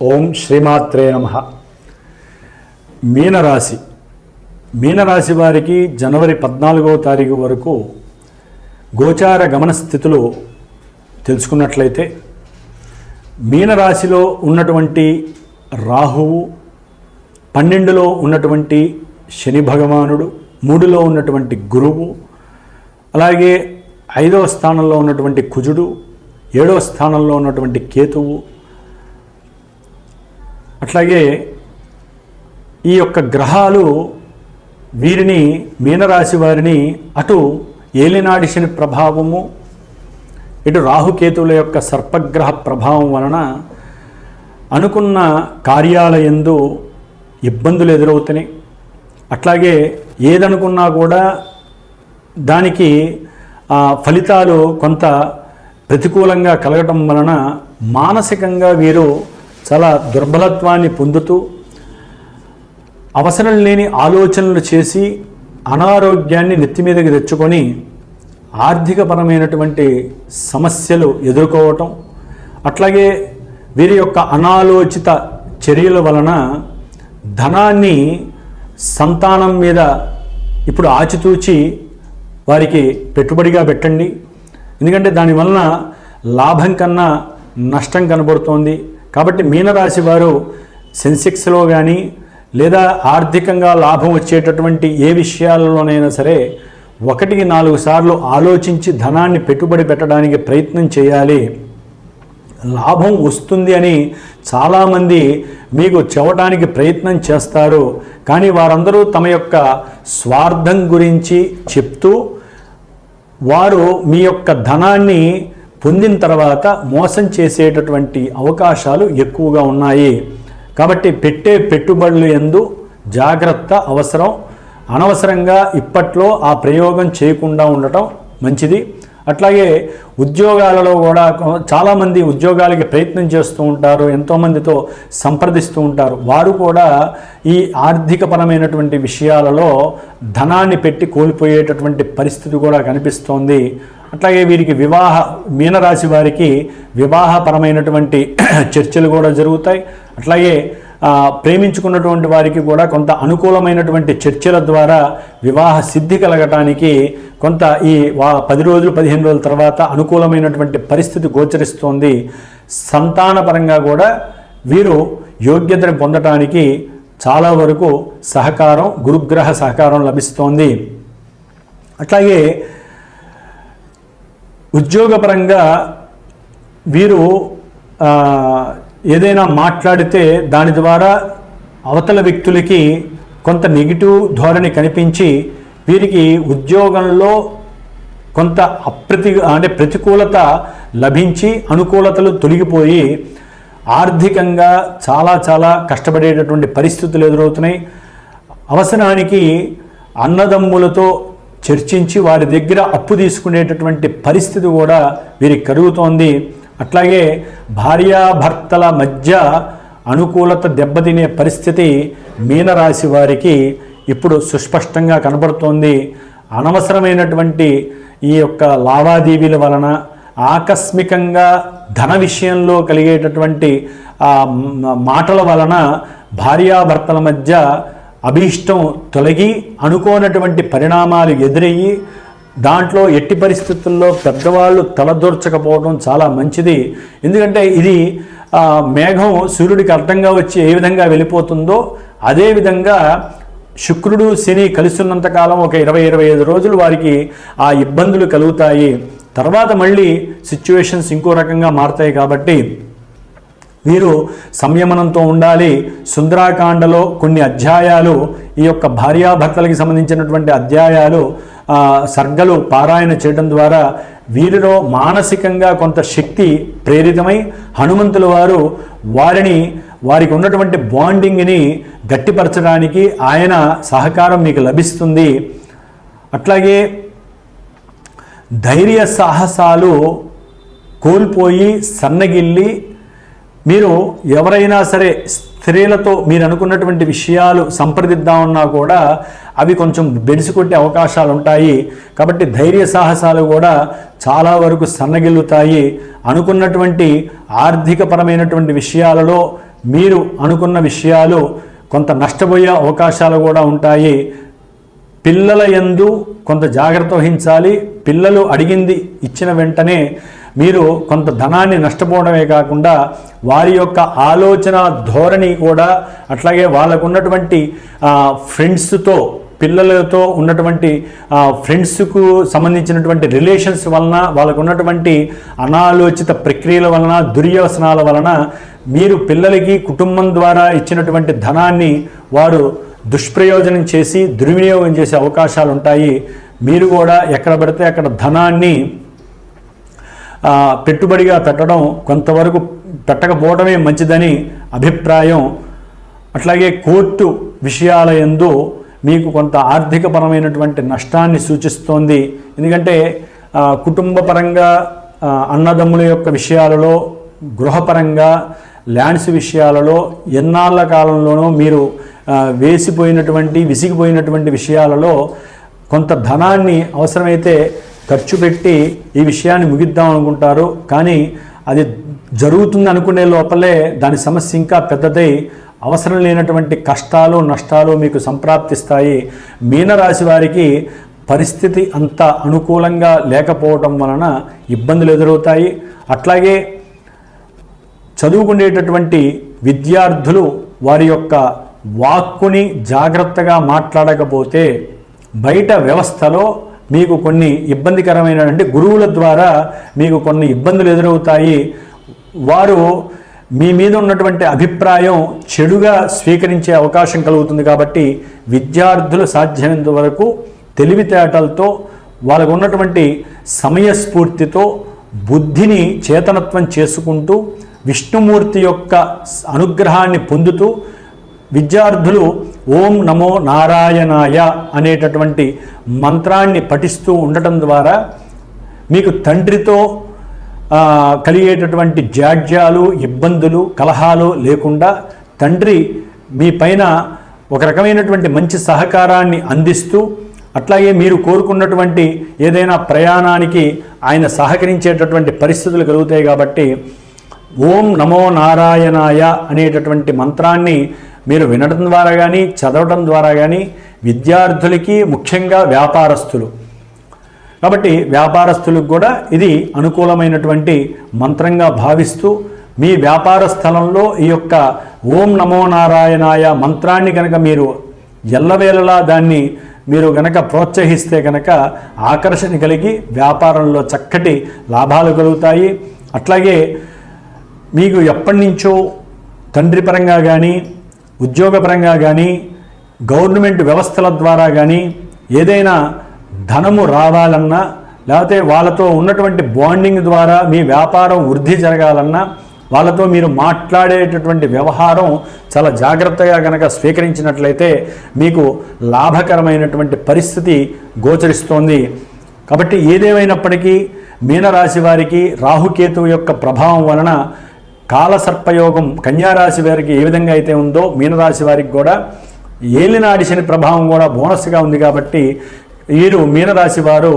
ఓం శ్రీమాత్రే నమ. మీనరాశి. మీనరాశి వారికి జనవరి పద్నాలుగవ తారీఖు వరకు గోచార గమన స్థితులు తెలుసుకున్నట్లయితే మీనరాశిలో ఉన్నటువంటి రాహువు పన్నెండులో ఉన్నటువంటి శని భగవానుడు మూడులో ఉన్నటువంటి గురువు అలాగే ఐదవ స్థానంలో ఉన్నటువంటి కుజుడు ఏడవ స్థానంలో ఉన్నటువంటి కేతువు అట్లాగే ఈ యొక్క గ్రహాలు వీరిని మీనరాశి వారిని అటు ఏలినాడి శని ప్రభావము ఇటు రాహుకేతువుల యొక్క సర్పగ్రహ ప్రభావం వలన అనుకున్న కార్యాలయందు ఇబ్బందులు ఎదురవుతున్నాయి. అట్లాగే ఏదనుకున్నా కూడా దానికి ఫలితాలు కొంత ప్రతికూలంగా కలగటం వలన మానసికంగా వీరు చాలా దుర్బలత్వాన్ని పొందుతూ అవసరం లేని ఆలోచనలు చేసి అనారోగ్యాన్ని నెత్తి మీదకి తెచ్చుకొని ఆర్థికపరమైనటువంటి సమస్యలు ఎదుర్కోవటం అట్లాగే వీరి యొక్క అనాలోచిత చర్యల వలన ధనాన్ని సంతానం మీద ఇప్పుడు ఆచితూచి వారికి పెట్టుబడిగా పెట్టండి. ఎందుకంటే దానివలన లాభం కన్నా నష్టం కనబడుతోంది. కాబట్టి మీనరాశి వారు సెన్సెక్స్లో కానీ లేదా ఆర్థికంగా లాభం వచ్చేటటువంటి ఏ విషయాలలోనైనా సరే ఒకటికి నాలుగు సార్లు ఆలోచించి ధనాన్ని పెట్టుబడి పెట్టడానికి ప్రయత్నం చేయాలి. లాభం వస్తుంది అని చాలామంది మీకు చెవటానికి ప్రయత్నం చేస్తారు. కానీ వారందరూ తమ యొక్క స్వార్థం గురించి చెప్తూ వారు మీ యొక్క ధనాన్ని పొందిన తర్వాత మోసం చేసేటటువంటి అవకాశాలు ఎక్కువగా ఉన్నాయి. కాబట్టి పెట్టే పెట్టుబడులు ఎందు జాగ్రత్త అవసరం. అనవసరంగా ఇప్పట్లో ఆ ప్రయోగం చేయకుండా ఉండటం మంచిది. అట్లాగే ఉద్యోగాలలో కూడా చాలామంది ఉద్యోగాలకి ప్రయత్నం చేస్తూ ఉంటారు ఎంతోమందితో సంప్రదిస్తూ ఉంటారు. వారు కూడా ఈ ఆర్థికపరమైనటువంటి విషయాలలో ధనాన్ని పెట్టి కోల్పోయేటటువంటి పరిస్థితి కూడా కనిపిస్తోంది. అట్లాగే వీరికి వివాహ మీనరాశి వారికి వివాహపరమైనటువంటి చర్చలు కూడా జరుగుతాయి. అట్లాగే ప్రేమించుకున్నటువంటి వారికి కూడా కొంత అనుకూలమైనటువంటి చర్చల ద్వారా వివాహ సిద్ధి కలగటానికి కొంత ఈ వా పది రోజులు పదిహేను రోజుల తర్వాత అనుకూలమైనటువంటి పరిస్థితి గోచరిస్తోంది. సంతానపరంగా కూడా వీరు యోగ్యతను పొందటానికి చాలా వరకు సహకారం గురుగ్రహ సహకారం లభిస్తోంది. అట్లాగే ఉద్యోగపరంగా వీరు ఏదైనా మాట్లాడితే దాని ద్వారా అవతల వ్యక్తులకి కొంత నెగిటివ్ ధోరణి కనిపించి వీరికి ఉద్యోగంలో కొంత అప్రతి అంటే ప్రతికూలత లభించి అనుకూలతలు తొలగిపోయి ఆర్థికంగా చాలా చాలా కష్టపడేటటువంటి పరిస్థితులు ఎదురవుతున్నాయి. అవసరానికి అన్నదమ్ములతో చర్చించి వారి దగ్గర అప్పు తీసుకునేటటువంటి పరిస్థితి కూడా వీరికి కలుగుతోంది అట్లాగే భార్యాభర్తల మధ్య అనుకూలత దెబ్బతినే పరిస్థితి మీనరాశి వారికి ఇప్పుడు సుస్పష్టంగా కనబడుతోంది. అనవసరమైనటువంటి ఈ యొక్క లావాదేవీల వలన ఆకస్మికంగా ధన విషయంలో కలిగేటటువంటి మాటల వలన భార్యాభర్తల మధ్య అభీష్టం తొలగి అనుకోనటువంటి పరిణామాలు ఎదురయ్యి దాంట్లో ఎట్టి పరిస్థితుల్లో పెద్దవాళ్ళు తలదూర్చకపోవడం చాలా మంచిది. ఎందుకంటే ఇది మేఘం సూర్యుడికి అర్థంగా వచ్చి ఏ విధంగా వెళ్ళిపోతుందో అదేవిధంగా శుక్రుడు శని కలిసినంతకాలం ఒక ఇరవై ఇరవై ఐదు రోజులు వారికి ఆ ఇబ్బందులు కలుగుతాయి. తర్వాత మళ్ళీ సిచ్యువేషన్స్ ఇంకో రకంగా మారుతాయి కాబట్టి వీరు సంయమనంతో ఉండాలి. సుందరాకాండలో కొన్ని అధ్యాయాలు ఈ యొక్క భార్యాభర్తలకి సంబంధించినటువంటి అధ్యాయాలు సర్గలు పారాయణ చేయడం ద్వారా వీరిలో మానసికంగా కొంత శక్తి ప్రేరితమై హనుమంతుల వారు వారిని వారికి ఉన్నటువంటి బాండింగ్ని గట్టిపరచడానికి ఆయన సహకారం మీకు లభిస్తుంది. అట్లాగే ధైర్య సాహసాలు కోల్పోయి సన్నగిల్లి మీరు ఎవరైనా సరే స్త్రీలతో మీరు అనుకున్నటువంటి విషయాలు సంప్రదిద్దామన్నా కూడా అవి కొంచెం బెడిసి కొట్టే అవకాశాలు ఉంటాయి కాబట్టి ధైర్య సాహసాలు కూడా చాలా వరకు సన్నగిల్లుతాయి. అనుకున్నటువంటి ఆర్థికపరమైనటువంటి విషయాలలో మీరు అనుకున్న విషయాలు కొంత నష్టపోయే అవకాశాలు కూడా ఉంటాయి. పిల్లల యందు కొంత జాగ్రత్త వహించాలి. పిల్లలు అడిగింది ఇచ్చిన వెంటనే మీరు కొంత ధనాన్ని నష్టపోవడమే కాకుండా వారి యొక్క ఆలోచన ధోరణి కూడా అట్లాగే వాళ్ళకు ఉన్నటువంటి ఫ్రెండ్స్తో పిల్లలతో ఉన్నటువంటి ఫ్రెండ్స్కు సంబంధించినటువంటి రిలేషన్స్ వలన వాళ్ళకు ఉన్నటువంటి అనాలోచిత ప్రక్రియల వలన దుర్యోసనాల వలన మీరు పిల్లలకి కుటుంబం ద్వారా ఇచ్చినటువంటి ధనాన్ని వారు దుష్ప్రయోజనం చేసి దుర్వినియోగం చేసే అవకాశాలు ఉంటాయి మీరు కూడా ఎక్కడ పడితే అక్కడ ధనాన్ని పెట్టుబడిగా పెట్టడం కొంతవరకు పెట్టకపోవడమే మంచిదని అభిప్రాయం. అట్లాగే కోర్టు విషయాల యందు మీకు కొంత ఆర్థికపరమైనటువంటి నష్టాన్ని సూచిస్తోంది. ఎందుకంటే కుటుంబపరంగా అన్నదమ్ముల యొక్క విషయాలలో గృహపరంగా ల్యాండ్స్ విషయాలలో ఎన్నాళ్ళ కాలంలోనూ మీరు వేసిపోయినటువంటి విసిగిపోయినటువంటి విషయాలలో కొంత ధనాన్ని అవసరమైతే ఖర్చు పెట్టి ఈ విషయాన్ని ముగిద్దాం అనుకుంటారు. కానీ అది జరుగుతుంది అనుకునే లోపలే దాని సమస్య ఇంకా పెద్దదై అవసరం లేనటువంటి కష్టాలు నష్టాలు మీకు సంప్రాప్తిస్తాయి. మీనరాశి వారికి పరిస్థితి అంత అనుకూలంగా లేకపోవటం వలన ఇబ్బందులు ఎదురవుతాయి. అట్లాగే చదువుకునేటటువంటి విద్యార్థులు వారి యొక్క వాక్కుని జాగ్రత్తగా మాట్లాడకపోతే బయట వ్యవస్థలో మీకు కొన్ని ఇబ్బందికరమైన అంటే గురువుల ద్వారా మీకు కొన్ని ఇబ్బందులు ఎదురవుతాయి. వారు మీ మీద ఉన్నటువంటి అభిప్రాయం చెడుగా స్వీకరించే అవకాశం కలుగుతుంది కాబట్టి విద్యార్థులు సాధ్యమైనంత వరకు తెలివితేటలతో వాళ్ళకు ఉన్నటువంటి సమయస్ఫూర్తితో బుద్ధిని చేతనత్వం చేసుకుంటూ విష్ణుమూర్తి యొక్క అనుగ్రహాన్ని పొందుతూ విద్యార్థులు ఓం నమో నారాయణాయ అనేటటువంటి మంత్రాన్ని పఠిస్తూ ఉండటం ద్వారా మీకు తండ్రితో కలిగేటటువంటి జాడ్యాలు ఇబ్బందులు కలహాలు లేకుండా తండ్రి మీ పైన ఒక రకమైనటువంటి మంచి సహకారాన్ని అందిస్తూ అట్లాగే మీరు కోరుకున్నటువంటి ఏదైనా ప్రయాణానికి ఆయన సహకరించేటటువంటి పరిస్థితులు కలుగుతాయి కాబట్టి ఓం నమో నారాయణాయ అనేటటువంటి మంత్రాన్ని మీరు వినడం ద్వారా కానీ చదవడం ద్వారా కానీ విద్యార్థులకి ముఖ్యంగా వ్యాపారస్తులు. కాబట్టి వ్యాపారస్తులకు కూడా ఇది అనుకూలమైనటువంటి మంత్రంగా భావిస్తూ మీ వ్యాపార స్థలంలో ఈ యొక్క ఓం నమో నారాయణాయ మంత్రాన్ని కనుక మీరు ఎల్లవేళలా దాన్ని మీరు గనక ప్రోత్సహిస్తే కనుక ఆకర్షణ కలిగి వ్యాపారంలో చక్కటి లాభాలు కలుగుతాయి. అట్లాగే మీకు ఎప్పటి నుంచో తండ్రి పరంగా కానీ ఉద్యోగపరంగా కానీ గవర్నమెంట్ వ్యవస్థల ద్వారా కానీ ఏదైనా ధనము రావాలన్నా లేకపోతే వాళ్ళతో ఉన్నటువంటి బాండింగ్ ద్వారా మీ వ్యాపారం వృద్ధి జరగాలన్నా వాళ్ళతో మీరు మాట్లాడేటటువంటి వ్యవహారం చాలా జాగ్రత్తగా కనుక స్వీకరించినట్లయితే మీకు లాభకరమైనటువంటి పరిస్థితి గోచరిస్తోంది. కాబట్టి ఏదేమైనప్పటికీ మీనరాశి వారికి రాహుకేతువు యొక్క ప్రభావం వలన కాలసర్పయోగం కన్యారాశి వారికి ఏ విధంగా అయితే ఉందో మీనరాశి వారికి కూడా ఏలినాడి శని ప్రభావం కూడా బోనస్గా ఉంది కాబట్టి వీరు మీనరాశి వారు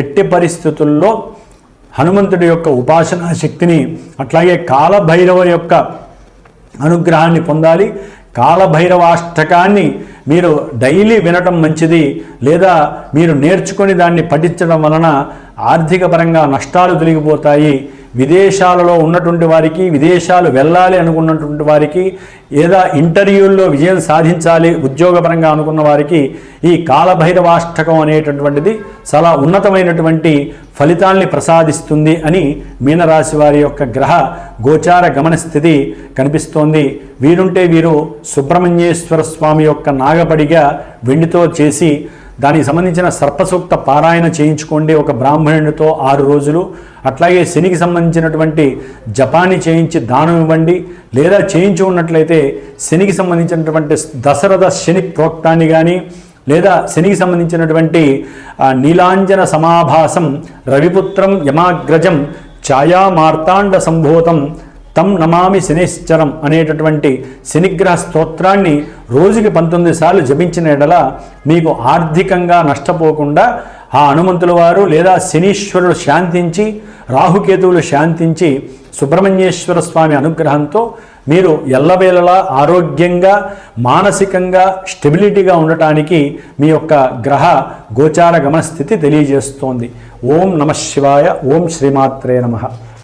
ఎట్టి పరిస్థితుల్లో హనుమంతుడి యొక్క ఉపాసనా శక్తిని అట్లాగే కాలభైరవ యొక్క అనుగ్రహాన్ని పొందాలి. కాలభైరవాష్టకాన్ని మీరు డైలీ వినటం మంచిది లేదా మీరు నేర్చుకొని దాన్ని పఠించడం వలన ఆర్థిక పరంగా నష్టాలు తొలగిపోతాయి. విదేశాలలో ఉన్నటువంటి వారికి విదేశాలు వెళ్ళాలి అనుకున్నటువంటి వారికి లేదా ఇంటర్వ్యూల్లో విజయం సాధించాలి ఉద్యోగపరంగా అనుకున్న వారికి ఈ కాలభైరవాష్టకం అనేటటువంటిది చాలా ఉన్నతమైనటువంటి ఫలితాల్ని ప్రసాదిస్తుంది అని మీనరాశి వారి యొక్క గ్రహ గోచార గమన స్థితి కనిపిస్తోంది. వీరుంటే వీరు సుబ్రహ్మణ్యేశ్వర స్వామి యొక్క నాగపడిగా వెండితో చేసి దానికి సంబంధించిన సర్పసూక్త పారాయణ చేయించుకోండి ఒక బ్రాహ్మణునితో ఆరు రోజులు. అట్లాగే శనికి సంబంధించినటువంటి జపాన్ని చేయించి దానం ఇవ్వండి. లేదా చేయించి ఉన్నట్లయితే శనికి సంబంధించినటువంటి దశరథ శని ప్రోక్తాన్ని కానీ లేదా శనికి సంబంధించినటువంటి నీలాంజన సమాభాసం రవిపుత్రం యమాగ్రజం ఛాయా మార్తాండ సంభూతం తం నమామి శనిశ్చరం అనేటటువంటి శనిగ్రహ స్తోత్రాన్ని రోజుకి పంతొమ్మిది సార్లు జపించిన ఎడల మీకు ఆర్థికంగా నష్టపోకుండా ఆ హనుమంతుల వారు లేదా శనీశ్వరుడు శాంతించి రాహుకేతువులు శాంతించి సుబ్రహ్మణ్యేశ్వర స్వామి అనుగ్రహంతో మీరు ఎల్లవేళలా ఆరోగ్యంగా మానసికంగా స్టెబిలిటీగా ఉండటానికి మీ యొక్క గ్రహ గోచార గమన స్థితి తెలియజేస్తోంది. ఓం నమ శివాయ ఓం శ్రీమాత్రే నమః.